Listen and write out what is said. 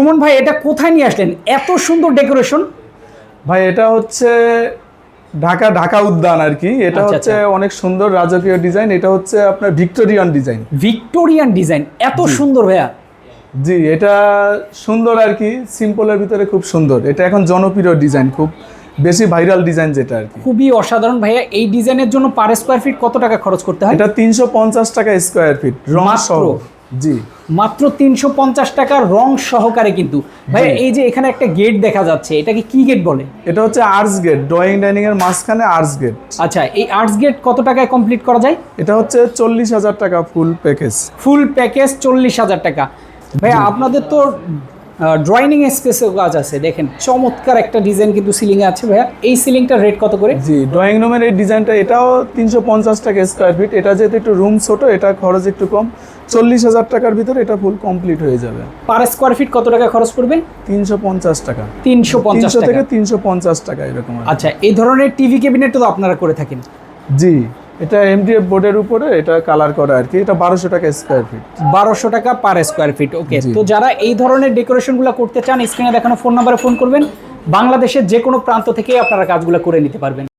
সুমন ভাই এটা কোথায় নিয়ে আসলেন? এত সুন্দর ডেকোরেশন। ভাই এটা হচ্ছে ঢাকা ঢাকা উদ্যান আর কি। এটা আচ্ছা, হচ্ছে অনেক সুন্দর রাজকীয় ডিজাইন। এটা হচ্ছে আপনার ভিক্টোরিয়ান ডিজাইন। Victorian design. এত সুন্দর ভাইয়া। জি এটা সুন্দর আর কি। সিম্পলের ভিতরে খুব সুন্দর। এটা এখন জনপ্রিয় ডিজাইন খুব বেশি ভাইরাল ডিজাইন যেটা আর কি। খুবই অসাধারণ ভাইয়া। এই ডিজাইনের জন্য পার স্কোয়ার ফিট কত টাকা খরচ করতে হয়? এটা তিনশো পঞ্চাশ টাকা স্কোয়ার ফিট রং? সহ। জি। মাত্র তিনশো পঞ্চাশ টাকার রং সহকারে কিন্তু। ভাইয়া এই যে এখানে একটা গেট দেখা যাচ্ছে এটাকে কি গেট বলে? এটা হচ্ছে আর্টস গেট ড্রয়িং ডাইনিং এর মাঝখানে আর্টস গেট আচ্ছা এই আর্টস গেট কত টাকায় কমপ্লিট করা যায়? এটা হচ্ছে চল্লিশ হাজার টাকা ফুল প্যাকেজ ফুল প্যাকেজ চল্লিশ হাজার টাকা। ভাইয়া আপনাদের তো ড্রয়িং স্পেসেও কাজ আছে দেখেন চমৎকার একটা ডিজাইন কিন্তু সিলিংয়ে আছে ভাইয়া। এই সিলিংটার রেট কত করে? জি ড্রয়িং রুমের এই ডিজাইনটা এটাও তিনশো পঞ্চাশ টাকা স্কোয়ার ফিট এটা যেহেতু একটু রুম ছোট এটা খরচ একটু কম। চল্লিশ হাজার টাকার ভিতরে এটা ফুল কমপ্লিট হয়ে যাবে। পার স্কোয়ার ফিট কত টাকা খরচ করবেন তিনশো পঞ্চাশ টাকা। তিনশো পঞ্চাশ থেকে তিনশো পঞ্চাশ টাকা এরকম আচ্ছা এই ধরনের টিভি ক্যাবিনেট তো আপনারা করে থাকেন। জি এটা এম এমডিএফ বোর্ডের উপরে এটা কালার করা আর কি। এটা বারোশো টাকা স্কোয়ার ফিট বারোশো টাকা পার স্কোয়ার ফিট ওকে তো যারা এই ধরনের ডেকোরেশনগুলো করতে চান স্ক্রিনে দেখানো ফোন নাম্বারে ফোন করবেন। বাংলাদেশের যে কোনো প্রান্ত থেকে আপনারা কাজগুলো করে নিতে পারবেন।